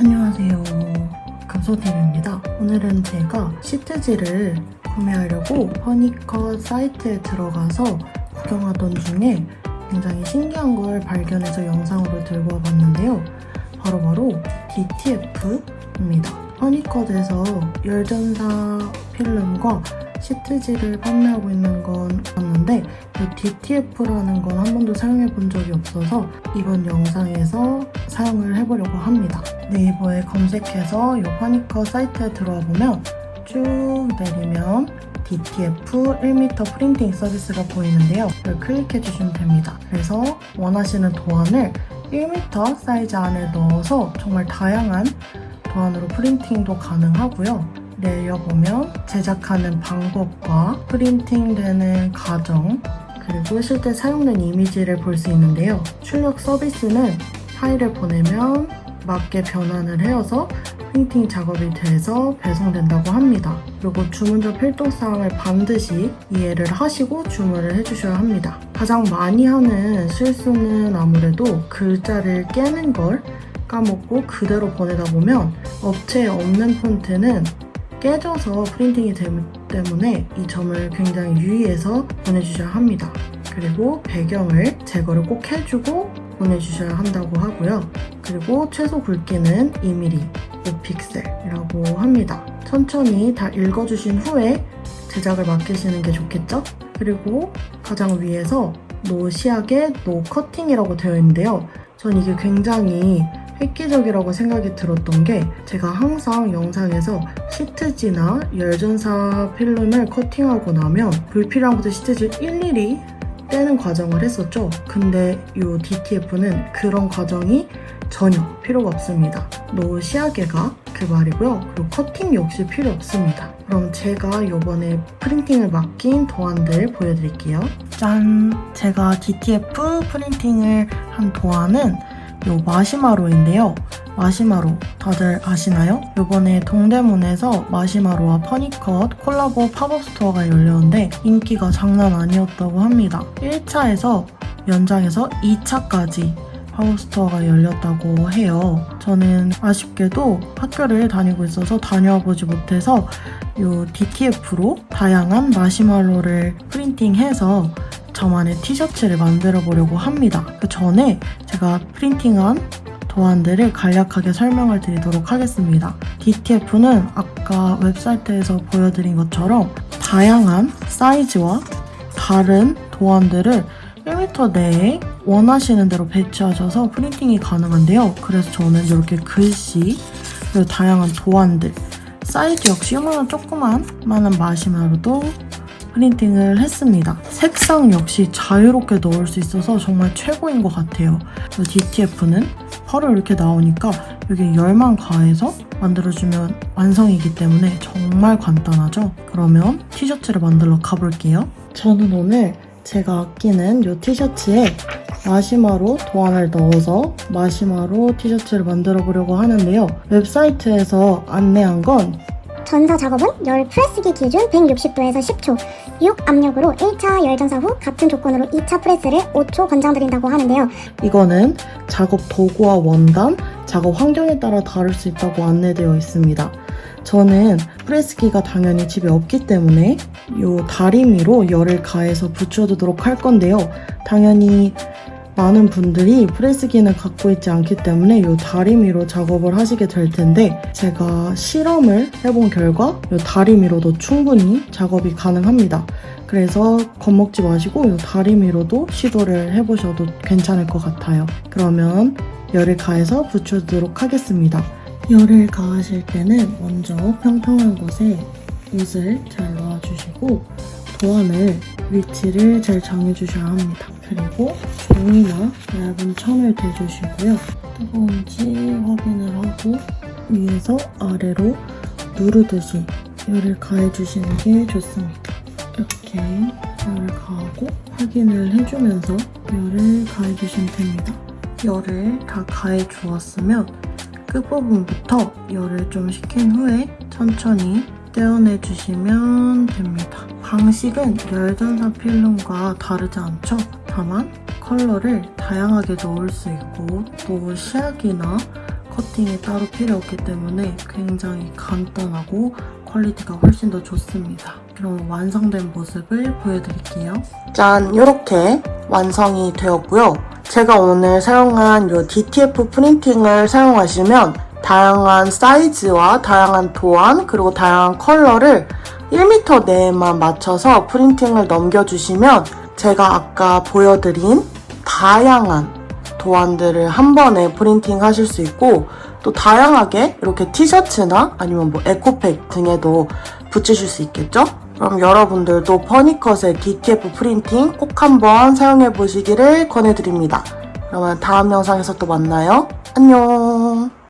안녕하세요. 금소TV입니다. 오늘은 제가 시트지를 구매하려고 퍼니컷 사이트에 들어가서 구경하던 중에 굉장히 신기한 걸 발견해서 영상으로 들고 와봤는데요. 바로바로 DTF입니다. 퍼니컷에서 열전사 필름과 시트지를 판매하고 있는 건 봤는데 이 DTF라는 건 한 번도 사용해 본 적이 없어서 이번 영상에서 사용을 해보려고 합니다. 네이버에 검색해서 이 퍼니컷 사이트에 들어와 보면 쭉 내리면 DTF 1m 프린팅 서비스가 보이는데요. 이걸 클릭해 주시면 됩니다. 그래서 원하시는 도안을 1m 사이즈 안에 넣어서 정말 다양한 도안으로 프린팅도 가능하고요. 내려보면 제작하는 방법과 프린팅되는 과정 그리고 실제 사용된 이미지를 볼 수 있는데요. 출력 서비스는 파일을 보내면 맞게 변환을 해서 프린팅 작업이 돼서 배송된다고 합니다. 그리고 주문 전 필동사항을 반드시 이해를 하시고 주문을 해주셔야 합니다. 가장 많이 하는 실수는 아무래도 글자를 깨는 걸 까먹고 그대로 보내다 보면 업체에 없는 폰트는 깨져서 프린팅이 되기 때문에 이 점을 굉장히 유의해서 보내주셔야 합니다. 그리고 배경을 제거를 꼭 해주고 보내주셔야 한다고 하고요. 그리고 최소 굵기는 2mm, 5픽셀이라고 합니다. 천천히 다 읽어주신 후에 제작을 맡기시는 게 좋겠죠? 그리고 가장 위에서 노 시약의 노 커팅이라고 되어 있는데요. 전 이게 굉장히 획기적이라고 생각이 들었던 게 제가 항상 영상에서 시트지나 열전사 필름을 커팅하고 나면 불필요한 것들 시트지를 일일이 떼는 과정을 했었죠. 근데 이 DTF는 그런 과정이 전혀 필요가 없습니다. 노 시야계가 그 말이고요. 그리고 커팅 역시 필요 없습니다. 그럼 제가 이번에 프린팅을 맡긴 도안들 보여드릴게요. 짠! 제가 DTF 프린팅을 한 도안은 요 마시마로인데요. 마시마로 다들 아시나요? 요번에 동대문에서 마시마로와 퍼니컷 콜라보 팝업 스토어가 열렸는데 인기가 장난 아니었다고 합니다. 1차에서 연장해서 2차까지 팝업 스토어가 열렸다고 해요. 저는 아쉽게도 학교를 다니고 있어서 다녀와 보지 못해서 요 DTF로 다양한 마시말로를 프린팅해서 저만의 티셔츠를 만들어 보려고 합니다. 그 전에 제가 프린팅한 도안들을 간략하게 설명을 드리도록 하겠습니다. DTF는 아까 웹사이트에서 보여드린 것처럼 다양한 사이즈와 다른 도안들을 1m 내에 원하시는 대로 배치하셔서 프린팅이 가능한데요. 그래서 저는 이렇게 글씨, 그리고 다양한 도안들, 사이즈 역시 이만한 조그만 만한 마시마로도 프린팅을 했습니다. 색상 역시 자유롭게 넣을 수 있어서 정말 최고인 것 같아요. DTF는 바로 이렇게 나오니까 여기 열만 가해서 만들어주면 완성이기 때문에 정말 간단하죠? 그러면 티셔츠를 만들러 가볼게요. 저는 오늘 제가 아끼는 이 티셔츠에 마시마로 도안을 넣어서 마시마로 티셔츠를 만들어 보려고 하는데요. 웹사이트에서 안내한 건 전사 작업은 열 프레스기 기준 160도에서 10초, 6 압력으로 1차 열 전사 후 같은 조건으로 2차 프레스를 5초 권장드린다고 하는데요. 이거는 작업 도구와 원단, 작업 환경에 따라 다를 수 있다고 안내되어 있습니다. 저는 프레스기가 당연히 집에 없기 때문에 이 다리미로 열을 가해서 붙여두도록 할 건데요. 당연히 많은 분들이 프레스기는 갖고 있지 않기 때문에 이 다리미로 작업을 하시게 될 텐데 제가 실험을 해본 결과 이 다리미로도 충분히 작업이 가능합니다. 그래서 겁먹지 마시고 이 다리미로도 시도를 해보셔도 괜찮을 것 같아요. 그러면 열을 가해서 붙여두도록 하겠습니다. 열을 가하실 때는 먼저 평평한 곳에 옷을 잘 놓아주시고 도안을 위치를 잘 정해주셔야 합니다. 그리고 종이나 얇은 천을 대주시고요. 뜨거운지 확인을 하고 위에서 아래로 누르듯이 열을 가해주시는 게 좋습니다. 이렇게 열을 가하고 확인을 해주면서 열을 가해주시면 됩니다. 열을 다 가해 주었으면 끝부분부터 열을 좀 식힌 후에 천천히 떼어내 주시면 됩니다. 방식은 열전사 필름과 다르지 않죠? 다만 컬러를 다양하게 넣을 수 있고 또 시약이나 커팅이 따로 필요 없기 때문에 굉장히 간단하고 퀄리티가 훨씬 더 좋습니다. 그럼 완성된 모습을 보여드릴게요. 짠! 이렇게 완성이 되었고요. 제가 오늘 사용한 이 DTF 프린팅을 사용하시면 다양한 사이즈와 다양한 도안 그리고 다양한 컬러를 1m 내에만 맞춰서 프린팅을 넘겨주시면 제가 아까 보여드린 다양한 도안들을 한 번에 프린팅 하실 수 있고 또 다양하게 이렇게 티셔츠나 아니면 뭐 에코백 등에도 붙이실 수 있겠죠? 그럼 여러분들도 퍼니컷의 DTF 프린팅 꼭 한번 사용해 보시기를 권해드립니다. 그러면 다음 영상에서 또 만나요. 안녕!